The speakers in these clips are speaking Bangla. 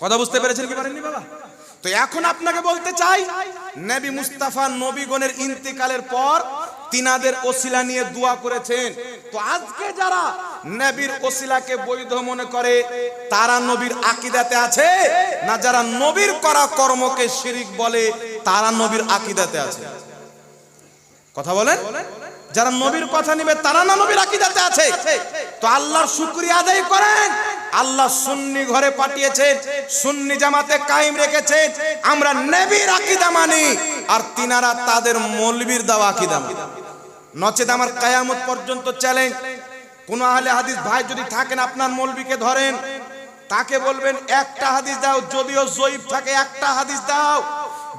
কথা বুঝতে পেরেছেন কি পারেননি বাবা? তো এখন আপনাকে বলতে চাই, নবী মুস্তাফা নবীগণের ইন্তেকালের পর তিনাদের ওসিলা নিয়ে দোয়া করেছেন। তো আজকে যারা নবীর ওসিলাকে বৈধ মনে করে, তারা নবীর আকিদাতে আছে? না যারা নবীর করা কর্মকে শিরিক বলে, তারা নবীর আকিদাতে আছে? কথা বলেন? যারা নবীর কথা নিবে, তারা না নবীর আকিদাতে আছে? তো আল্লাহর শুকরিয়া আদায় করেন। আল্লাহ সুন্নি ঘরে পাঠিয়েছেন সুন্নি জামাতে কায়েম রেখেছেন আমরা নেবির আকিদা মানি, আর তিনারা তাদের মলবির দাও আকিদা মানি। নচেত আমার কায়ামত পর্যন্ত চ্যালেঞ্জ কোন আহলে হাদিস ভাই যদি থাকেন আপনার মলবিকে ধরেন, তাকে বলবেন, একটা হাদিস দাও, যদিও জয়ীব থাকে, একটা হাদিস দাও।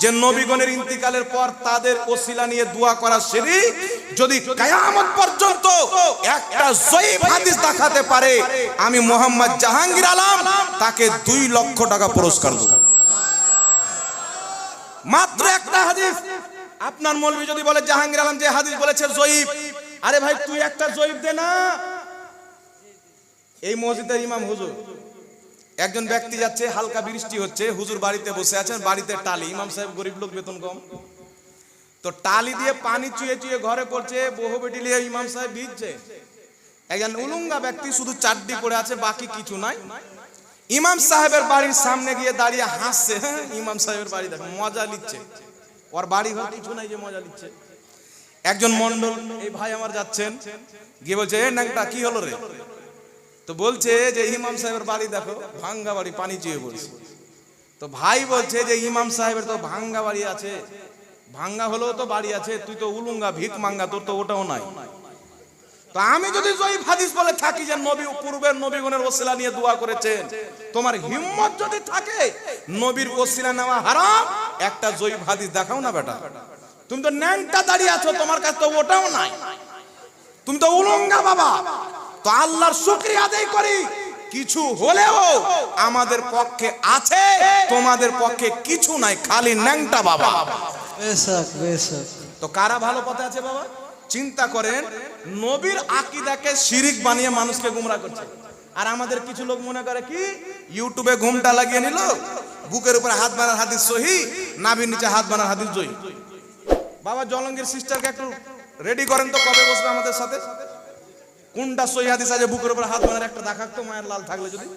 যে নবীগণের ইন্তিকালের পর তাদের ওসিলা নিয়ে দোয়া করা সেরি যদি কায়ামত পর্যন্ত একটা জয়ীব হাদিস দেখাতে পারে, আমি মোহাম্মদ জাহাঙ্গীর আলম তাকে দুই লক্ষ টাকা পুরস্কার দেব। মাত্র একটা হাদিস। আপনার মৌলবী যদি বলে, জাহাঙ্গীর আলম যে হাদিস বলেছে জয়ীব, আরে ভাই, তুই একটা জয়ীব দে না। এই মসজিদের ইমাম হুজুর। একজন ব্যক্তি যাচ্ছে, হালকা বৃষ্টি হচ্ছে, হুজুর বাড়িতে বসে আছেন, বাড়িতে টালি। ইমাম সাহেব গরিব লোক, বেতন কম। তো টালি দিয়ে পানি চুয়ে চুয়ে ঘরে করছে বহু বেটি নিয়ে ইমাম সাহেব ভিজছে। একজন উলুঙ্গা ব্যক্তি শুধু চাড্ডি পড়ে আছে, বাকি কিছু নাই। ইমাম সাহেবের বাড়ির সামনে গিয়ে দাঁড়িয়ে হাসছে। হ্যাঁ ইমাম সাহেবের বাড়ি দেখ, মজা নিচ্ছে। ওর বাড়ি ঘর কিছু নাই যে মজা নিচ্ছে। একজন মন্ডল এই ভাই আমার যাচ্ছেন। গিয়ে বলছে, এ ন্যাংটা, কি হলো রে? তো বলছে যে ইমাম সাহেবের বাড়ি দেখো, ভাঙ্গা বাড়ি, পানি চুয়ে পড়ছে। তো ভাই বলছে যে ইমাম সাহেবের তো ভাঙ্গা বাড়ি আছে। ভাঙ্গা হলেও তো বাড়ি আছে, তুই তো উলুঙ্গা ভিক মাঙ্গা, তোর তো ওটাও নাই। তো আমি যদি জয়ীফ হাদিস বলে থাকি যে নবী, পূর্বের নবীগণের ওসিলা নিয়ে দোয়া করেছেন, তোমার হিম্মত যদি থাকে, নবীর ওসিলা নেওয়া হারাম, একটা জয়ীফ হাদিস দেখাও না বেটা। তুমি তো ন্যাংটা দাঁড়িয়ে আছো, তোমার কাছে তো ওটাও নাই। তুমি তো উলঙ্গা বাবা। তো আল্লাহর শুকরিয়া আদায় করি। কিছু হলেও আমাদের পক্ষে আছে তোমাদের পক্ষে কিছু নাই খালি ন্যাংটা বাবা। তো কারা ভালো পথে আছে বাবা? চিন্তা করেন নবীর আকিদাকে শিরিক বানিয়ে মানুষকে গুমরা করছে। আর আমাদের কিছু লোক মনে করে কি ইউটিউবে ঘুমটা লাগিয়ে নিল বুকের উপরে হাত বানার হাদিস সহি নাভির নিচে হাত বানার হাদিস জয়ী। বাবা জলঙ্গির সিস্টারকে একটু রেডি করেন তো কবে বসবে আমাদের সাথে? কোনটা সহি হাদিস আছে? বুকের উপর হাত বানার একটা দেখাক তো, মায়ের লাল থাকলে যদি।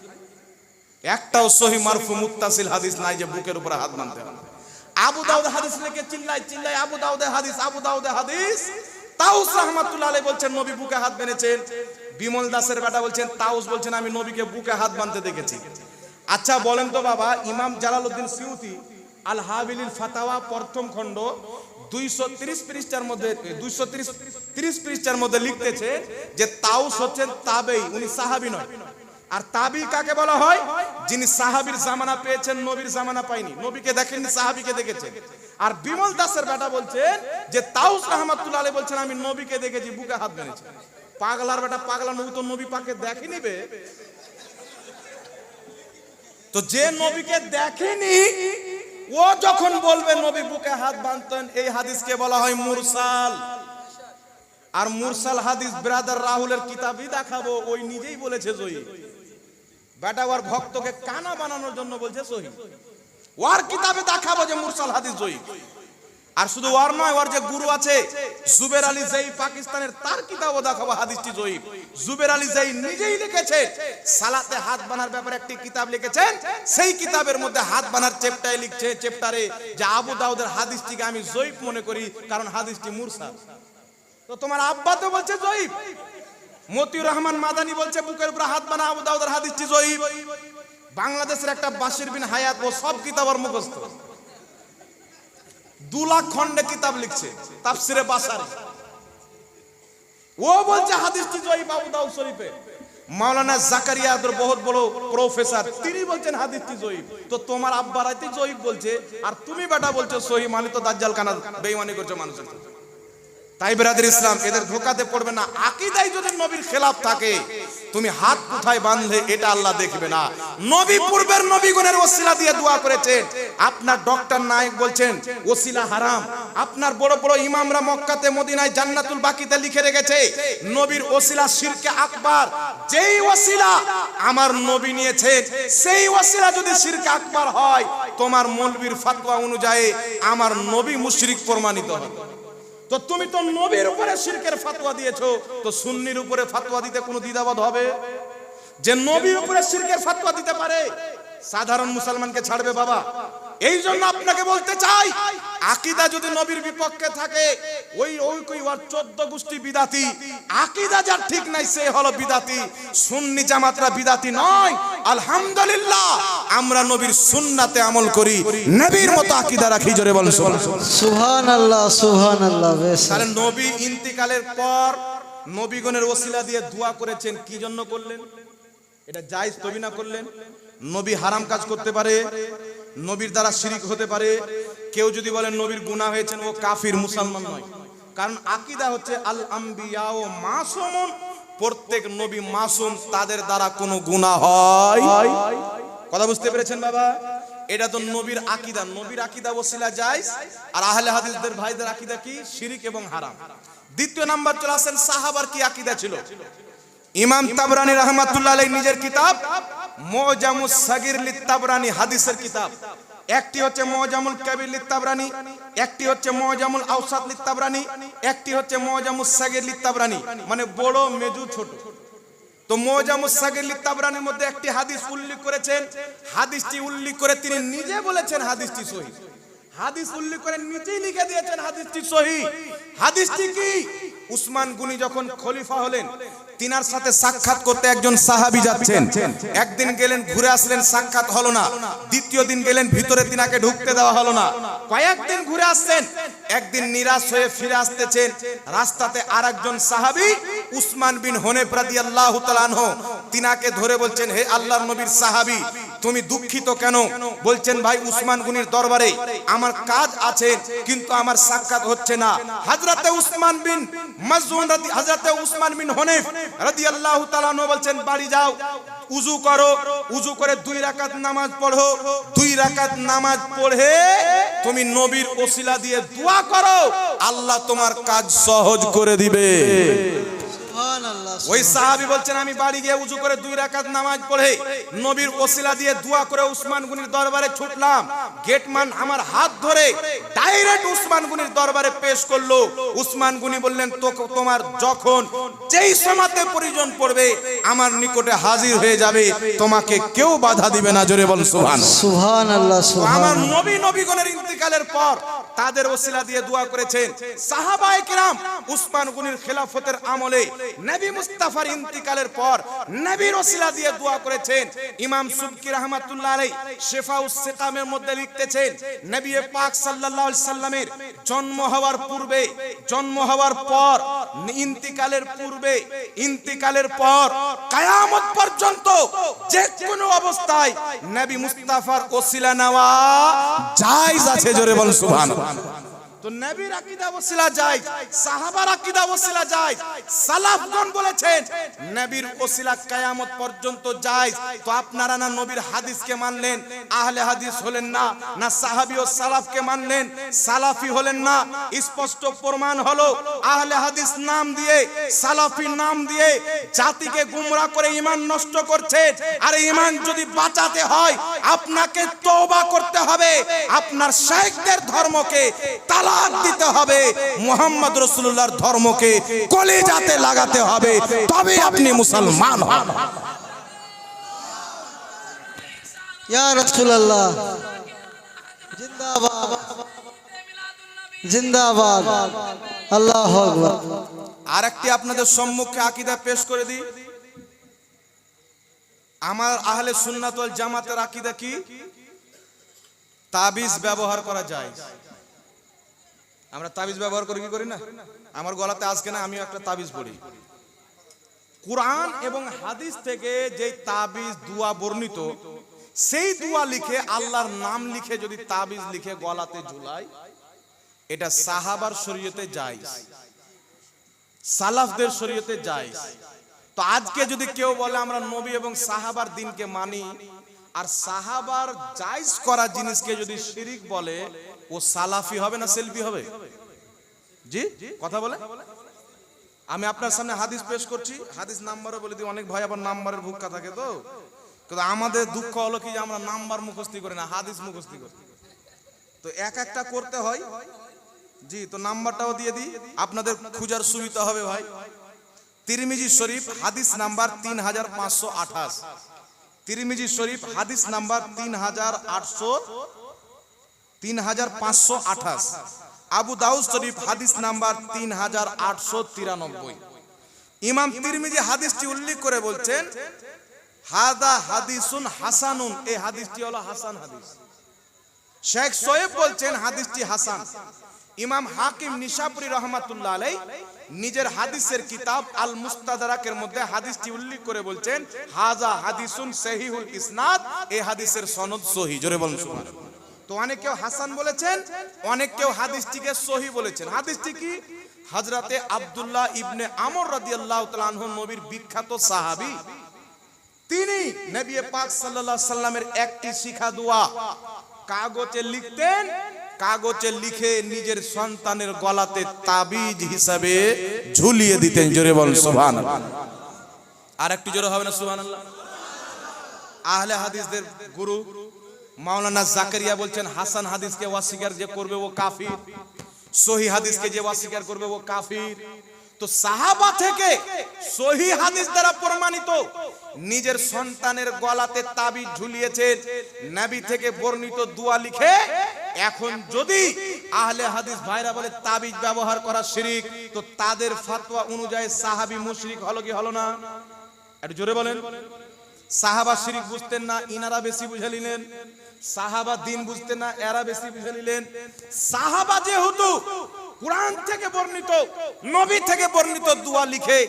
একটাও সহি মারফু মুত্তাসিল হাদিস নাই যে বুকের উপরে হাত বানতে হবে। আবু দাউদ হাদিস লিখে চিল্লাই চিল্লাই আবু দাউদের হাদিস, আবু দাউদের হাদিস। তাউস রহমাতুল্লাহ আলাইহি বলছেন, নবী বুকে হাত বেঁধেছেন। বিমল দাসের বেটা বলছেন তাউস বলছেন, আমি নবীকে বুকে হাত বাঁধতে দেখেছি। আচ্ছা বলেন তো বাবা, ইমাম জালালউদ্দিন সিউতি আল হাবিলিল ফাতাওয়া প্রথম খণ্ড দুইশো তিরিশ পৃষ্ঠার মধ্যে, দুইশো তিরিশ তিরিশ পৃষ্ঠার মধ্যে লিখতেছে যে তাউস হচ্ছেন তাবেই, উনি সাহাবি নয়। আর তাবি কাকে বলা হয়? যিনি সাহাবীর জামানা পেয়েছেন, নবীর জামানা পাইনি নবীকে দেখেননি, সাহাবীকে দেখেছেন। আর বিমল দাসের বেটা বলছেন যে তাউস রহমাতুল্লাহ আলাইহি বলছেন, আমি নবীকে দেখেছি, বুকে হাত বেঁধেছে পাগলার বেটা পাগলা নবী তো নবী পাকে দেখে বে। তো যে নবীকে দেখেনি, ও যখন বলবে, নবী বুকে হাত বাঁধতেন, এই হাদিসকে বলা হয় মুরসাল। আর মুরসাল হাদিস ব্রাদার রাহুলের কিতাবই দেখাবো, ওই নিজেই বলেছে জয়ী বেটা, ওর ভক্তকে কানা বানানোর জন্য বলছে সহি। ওর কিতাবে দেখাবো যে মুরসাল হাদিস জয়ী আর শুধু ওর নয়, ওর যে গুরু আছে, জুবের আলী যেই পাকিস্তানের, তার কিতাবও দেখাবো, হাদিসটি জয়ী জুবের আলী জাই নিজেই লিখেছে, সালাতে হাত বানার ব্যাপারে একটি কিতাব লিখেছেন, সেই কিতাবের মধ্যে হাত বানার চেপ্টায় লিখছে চেপ্টারে যে আবু দাউদের হাদিসটিকে আমি জয়ীফ মনে করি, কারণ হাদিসটি মুরসাল। তো তোমার আব্বা তো বলছে জয়ীফ মতিউর রহমান মাদানি বলছে, বুকের উপরে হাত বানা, আবু দাউদের হাদিসটি জয়ীফ বাংলাদেশের একটা বাসির বিন হায়াত, ও সব কিতাব আর মুখস্থ। দু লাখ খন্ডে কিতাব লিখছে, তাফসিরে বাসারি ও বলছে, হাদিসটি জয়ীফ আবু দাউদ শরীফে। মাওলানা জাকারিয়া তোর বহুত বড় প্রফেসর, তিনি বলছেন, হাদিসটি জয়ীফ তো তোমার আব্বা রাইতে জয়ীফ বলছে, আর তুমি বেটা বলছো, সহি মানে তো দাজ্জাল কানা বেঈমানি করছ মানুষের। তাই বেরাদের ইসলাম, এদের ধোকাতে পড়বে না। আকিদাই যদি নবীর খেলাফ থাকে, তুমি হাত কোথায় বাঁধলে এটা আল্লাহ দেখবে না। নবী পূর্বের নবীগণের ওসিলা দিয়ে দোয়া করেছেন। আপনার ডক্টর নায়ক বলছেন, ওসিলা হারাম। আপনার বড় বড় ইমামরা মক্কাতে, মদিনায় জান্নাতুল বাকিতে লিখে রেখেছে, নবীর ওসিলা শিরকে আকবার। যেই ওসিলা আমার নবী নিয়েছেন, সেই ওসিলা যদি শিরকে আকবার হয়, তোমার মৌলবীর ফাতোয়া অনুযায়ী আমার নবী মুশরিক প্রমাণিত হবে। তো তুমি তো নবীর উপরে শিরকের ফাতোয়া দিয়েছ। তো সুন্নির উপরে ফাতোয়া দিতে কোনো দ্বিধাবোধ হবে? যে নবীর উপরে শিরকের ফাতোয়া দিতে পারে, সাধারণ মুসলমানকে ছাড়বে বাবা। এই জন্য আপনাকে বলতে চাই, আকিদা যদি নবীর বিপক্ষে থাকে, ওই ওই কই চোদ্দ গোষ্ঠী বিদাতি। আকিদা যার ঠিক নাই, সে হলো বিদাতি। সুন্নি জামাতরা বিদাতি নয়। আলহামদুলিল্লাহ। আমরা নবীর সুন্নাতে আমল করি নবীর মতো আকিদা রাখি জোরে সুবহানাল্লাহ। সুবহান আল্লাহ আল্লাহ নবী ইন্তিকালের পর নবীগণের ওসিলা দিয়ে দোয়া করেছেন কি জন্য করলেন? এটা জায়েজ তবি না করলেন? নবী হারাম কাজ করতে পারে নবীর দ্বারা শিরিক হতে পারে কেউ যদি বলেন নবীর গুনাহ হয়েছেন ও কাফির মুসলমান নয়। কারণ আকিদা হচ্ছে আল আম্বিয়া ও মাসুমুন প্রত্যেক নবী মাসুম তাদের দ্বারা কোনো গুনাহ হয়। কথা বুঝতে পেরেছেন বাবা? এটা তো নবীর আকিদা। নবীর আকিদা ওসিলা জায়েজ, আর আহলে হাদিসদের ভাইদের আকিদা কি? শিরিক এবং হারাম। দ্বিতীয় নাম্বার চলে আসেন, সাহাবার কি আকিদা ছিল? ইমাম তাবরানি রহমাতুল্লাহ আলাইহি নিজের কিতাব, মুজামুস সাগির লিতাবরানি হাদিসের কিতাব। একটি হচ্ছে মুজামুল কাবির লিতাবরানি একটি হচ্ছে মুজামুল আওসাত লিতাবরানি একটি হচ্ছে মুজামুস সাগির লিতাবরানি মানে বড়, মেজু, ছোট। তো মোজা মুসাগির লিতাবরানের মধ্যে একটি হাদিস উল্লেখ করেছেন। হাদিসটি উল্লেখ করে তিনি নিজে বলেছেন হাদিসটি সহি। হাদিস উল্লেখ করে নিজেই লিখে দিয়েছেন হাদিসটি সহি। হাদিসটি কি? উসমান গুনি যখন খলিফা হলেন তিনার সাথে সাক্ষাৎ করতে একজন সাহাবি যাচ্ছেন। একদিন গেলেন, ঘুরে আসলেন, সাক্ষাৎ হলো না। দ্বিতীয় দিন গেলেন, ভিতরে তিনাকে ঢুকতে দেওয়া হলো না। কয়েকদিন ঘুরে আসছেন, একদিন নিরাশ হয়ে ফিরে আসতেছেন। রাস্তাতে আর একজন সাহাবি, উসমান বিন হনে প্রাদি আল্লাহ তিনাকে ধরে বলছেন, হে আল্লাহর নবীর সাহাবী তুমি দুঃখিত কেন? বলছেন, ভাই, উসমান গুনির দরবারে আমার কাজ আছে, কিন্তু আমার সাক্ষাৎ হচ্ছে না। হযরতে উসমান বিন মাজুন রাদি হযরতে উসমান বিন হনিফ রাদিয়াল্লাহু তাআলা আনহু বলছেন, বাড়ি যাও, উজু করো, উজু করে দুই রাকাত নামাজ পড়ো। দুই রাকাত নামাজ পড়ে তুমি নবীর ওসিলা দিয়ে দোয়া করো, আল্লাহ তোমার কাজ সহজ করে দিবে। ওই সাহাবী বলছেন আমি বাড়ি গিয়ে উজু করে দুই রাকাত নামাজ পড়ে নবীর ওসিলা দিয়ে দোয়া করে উসমান গনির দরবারে ছুটলাম। গেটম্যান আমার হাত ধরে ডাইরেক্ট উসমান গনির দরবারে পেশ করল। উসমান গনি বললেন তো তোমার যখন যেই সময়তে প্রয়োজন পড়বে আমার নিকটে হাজির হয়ে যাবে। তোমাকে কেউ বাধা দিবে না। জোরে বল সুবহান সুবহান আল্লাহ সুবহান আমার নবী নবীগণের ইন্তিকালের পর তাদের ওসিলা দিয়ে দোয়া করেছেন সাহাবায়ে কিরাম উসমান গুনির খেলাফতের আমলে নবী মুস্তাফার ইন্তিকালের পর নবীর ওসিলা দিয়ে দোয়া করেছেন। ইমাম সুবকি রাহমাতুল্লাহ আলাইহি শিফাউস সিকামের মধ্যে লিখতেছেন, নবী পাক সাল্লাল্লাহু আলাইহি সাল্লামের জন্ম হওয়ার পূর্বে, জন্ম হওয়ার পর, ইন্তিকালের পূর্বে, ইন্তিকালের পর, কিয়ামত পর্যন্ত যে কোনো অবস্থায় নবী মুস্তাফার ওসিলা নেওয়া জায়েজ আছে। জোরে বল সুবহানাল্লাহ। তো নবীর আকীদা ওসিলা যায়, সাহাবার আকীদা ওসিলা যায়, সালাফগণ বলেছেন, নবীর ওসিলা কিয়ামত পর্যন্ত যায়। তো আপনারা না নবীর হাদিসকে মানলেন, আহলে হাদিস হলেন না না সাহাবী ও সালাফকে মানলেন, সালাফি হলেন না। স্পষ্ট প্রমাণ হলো, আহলে হাদিস নাম দিয়ে, সালাফি নাম দিয়ে জাতিকে গুমরা করে ঈমান নষ্ট করছে আর ঈমান যদি বাঁচাতে হয়, আপনাকে তওবা করতে হবে। আপনার শেখদের ধর্মকে তালাক দিতে হবে। মোহাম্মদ রসুল্লাহর ধর্মকে কলেজাতে লাগাতে হবে। তবে আপনি মুসলমান হন। ইয়া রাসূলুল্লাহ। জিন্দাবাদ। জিন্দাবাদ। আল্লাহু আকবার। আর একটি আপনাদের সম্মুখে আকিদা পেশ করে দিই। আমার আহলে সুন্নাত ওয়াল জামাতের আকিদা কি? তাবিজ ব্যবহার করা যায়। আমরা তাবিজ ব্যবহার করি, কি করি না? আমার গলাতে আজকে না, আমিও একটা তাবিজ পড়ি। কোরআন এবং হাদিস থেকে যে তাবিজ, দুয়া বর্ণিত, সেই দুয়া লিখে আল্লাহর নাম লিখে যদি তাবিজ লিখে গলাতে ঝুলাই, এটা সাহাবার শরীয়তে যায় সালাফদের শরীয়তে যায় তো আজকে যদি কেউ বলে আমরা নবী এবং সাহাবার দিনকে মানি আর সাহাবার জায়েজ করা জিনিসকে যদি শিরিক বলে, ও সালাফি হবে না সেলফি হবে? জি? কথা বলে? আমি আপনার সামনে হাদিস পেশ করছি, হাদিস নাম্বারও বলে দিই, অনেক ভাই আবার নাম্বারের ভুক্কা থাকে তো। কিন্তু আমাদের দুঃখ হলো কি আমরা নাম্বার মুখস্থি করি না, হাদিস মুখস্থি করি। তো এক একটা করতে হয়। জি, তো নাম্বারটাও দিয়ে দিই। আপনাদের খুঁজার সুবিধা হবে ভাই। তিরমিজি শরীফ, হাদিস নাম্বার তিন হাজার পাঁচশো আঠাশ। তিরমিজি শরীফ, হাদিস নাম্বার তিন হাজার আটশো, তিন হাজার পাঁচশো আঠাশ। আবু দাউদ শরীফ, হাদিস নাম্বার তিন হাজার আটশো তিরানব্বই। ইমাম তিরমিজি হাদিসটি উল্লেখ করে বলছেন, হাদা হাদিসুন হাসানুন। এই হাদিসটি হলো হাসান হাদিস। শেখ সোয়েব বলছেন, হাদিসটি হাসান। ইমাম হাকিম নিশাপুরি রহমাতুল্লাহ আলাই নিজের হাদিসের কিতাব আল মুস্তাদারাকের মধ্যে হাদিসটি উল্লেখ করে বলছেন, হাজা হাদিসুন সহিহুল ইসনাদ এই হাদিসের সনদ সহি। জোরে বলুন, সুবহানাল্লাহ। তো অনেক কেউ হাসান বলেছেন, অনেক কেউ হাদিসটিকে সহি বলেছেন। হাদিসটি কি? হযরতে আব্দুল্লাহ ইবনে আমর রাদিয়াল্লাহু তাআলা আনহু নবীর বিখ্যাত সাহাবী। তিনি নবী পাক সাল্লাল্লাহু আলাইহি সাল্লামের একটি শিখা দোয়া কাগজে লিখতেন কাগজে লিখে নিজের সন্তানের গলাতে তাবিজ হিসাবে ঝুলিয়ে দিতেন, জোরে বল সুহান আর একটু জোরে হবে না সুহান আহলে হাদিসদের গুরু মাওলানা জাকারিয়া বলছেন, হাসান হাদিসকে অস্বীকার যে করবে ও কাফির, সহি হাদিসকে যে অস্বীকার করবে ও কাফির। তো সাহাবা থেকে সহি হাদিস দ্বারা প্রমাণিত, নিজের সন্তানের গলাতে তাবিজ ঝুলিয়েছেন, নবী থেকে বর্ণিত দোয়া লিখে, এখন যদি আহলে হাদিস ভাইরা বলে তাবিজ ব্যবহার করা শিরিক, তো তাদের ফতোয়া অনুযায়ী সাহাবী মুশরিক হলো কি হলো না? একটু জোরে বলেন। সাহাবা শিরিক বুঝতেন না, ইনারা বেশি বুঝে নিলেন। সাহাবা দিন বুঝতেন না, এরা বেশি বুঝে নিলেন। সাহাবা যেহেতু কোরআন থেকে বর্ণিত, নবী থেকে বর্ণিত দোয়া লিখে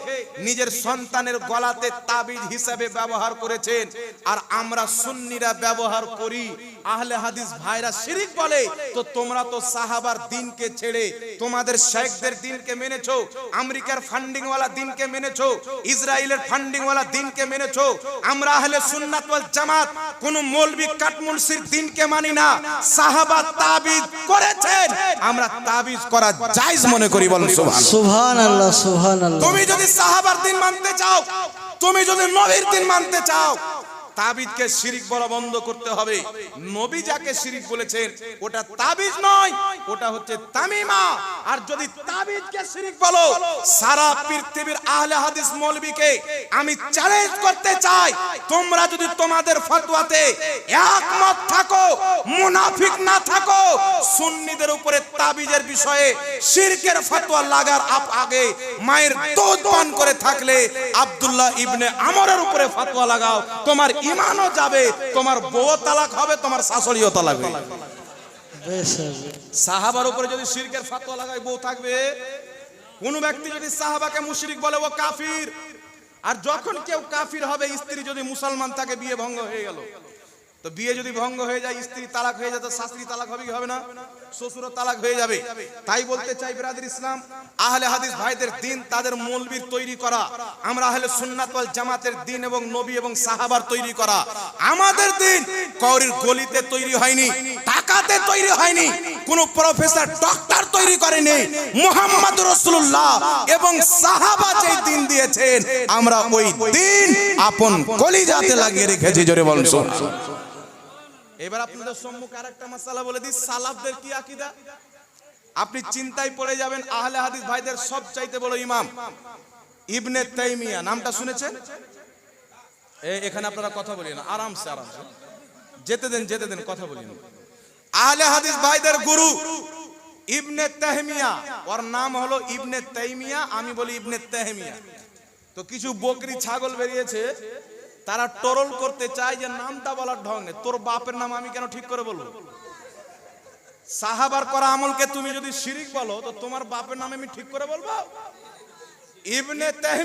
নিজের সন্তানের গলাতে তাবিজ হিসাবে ব্যবহার করেছেন। আর আমরা সুন্নিরা ব্যবহার করি। আহলে হাদিস ভাইরা শিরিক বলে, তো তোমরা তো সাহাবার দিনকে ছেড়ে তোমাদের শেখদের দিনকে মেনেছো, আমেরিকার ফান্ডিং ওয়ালা দিনকে মেনেছো, ইসরায়েলের ফান্ডিং ওয়ালা দিনকে মেনেছো। আমরা আহলে সুন্নাত ওয়াল জামাত কোন মৌলবি কাটমুলসির দিনকে মানি না। সাহাবা তাবিজ করেছেন। আমরা তাবিজ করা জায়েজ মনে করি বলেন সুবহানাল্লাহ সুবহানাল্লাহ। তুমি যদি সাহাবার দিন মানতে চাও তুমি যদি নবীর দিন মানতে চাও তাবিজকে শিরিক বলা বন্ধ করতে হবে। নবী যাকে শিরিক বলেছেন, ওটা তাবিজ নয়, ওটা হচ্ছে তামিমা। আর যদি তাবিজকে শিরিক বলো, সারা পৃথিবীর আহলে হাদিস মৌলবীকে আমি চ্যালেঞ্জ করতে চাই, তোমরা যদি তোমাদের ফতোয়াতে একমত থাকো, মুনাফিক না থাকো, সুন্নিদের উপরে তাবিজের বিষয়ে শিরকের ফতোয়া লাগার আপ আগে মায়ের দুধ পান করে থাকলে আব্দুল্লাহ ইবনে আমরের উপরে ফতোয়া লাগাও। তোমার ইমানও যাবে তোমার বউ তালাক হবে তোমার শাশুড়িও তালাক হবে। সাহাবার উপরে যদি শিরকের ফতোয়া লাগায় বউ থাকবে। কোন ব্যক্তি যদি সাহাবাকে মুশরিক বলে ও কাফির আর যখন কেউ কাফির হবে স্ত্রী যদি মুসলমান থাকে বিয়ে ভঙ্গ হয়ে গেল। তো বিয়ে যদি ভঙ্গ হয়ে যায়, স্ত্রী তালাক হয়ে যায়, তো শাস্ত্রী তালাক হবে কি হবে না। শ্বশুরও তালাক হয়ে যাবে। তাই বলতে চাই ব্রাদার ইসলাম, আহলে হাদিস ভাইদের দিন, তাদের মৌলবীর তৈরি করা। আমরা আহলে সুন্নাত ওয়াল জামাতের দিন এবং নবী এবং সাহাবার তৈরি করা। আমাদের দিন কৌরির গলিতে তৈরি হয়নি, টাকাতে তৈরি হয়নি, কোন প্রফেসর, ডক্টর তৈরি করেনি। মুহাম্মদ রাসূলুল্লাহ এবং সাহাবা যে দিন দিয়েছেন, আমরা ওই দিন আপন কলিজাতে লাগিয়ে রেখেছি, জোরে সুবহানাল্লাহ। এবার আপনাদের সম্মুখে আরেকটা মাসালা বলে দিই, সালাফদের কি আকীদা? আপনি চিন্তায় পড়ে যাবেন, আহলে হাদিস ভাইদের সব চাইতে বড় ইমাম ইবনে তাইমিয়া। নামটা শুনেছেন? এখানে আপনারা কথা বলেন আরামসে আরামসে। যেতে দেন যেতে দেন, কথা বলিন আহলে হাদিস ভাইদের গুরু ইবনে তাহমিয়া ওর নাম হলো ইবনে তাইমিয়া, আমি বলি ইবনে তাহমিয়া তো কিছু বকরি, ছাগল বেরিয়েছে তারা টরল করতে চায় যে নামটা বলার ঢং নেই তোর বাপের নাম আমি কেন ঠিক করে বলব? সাহাবার করা আমলকে তুমি যদি শিরিক বলো, তো তোমার বাপের নাম আমি ঠিক করে বলব? ইবনে তাহমিয়া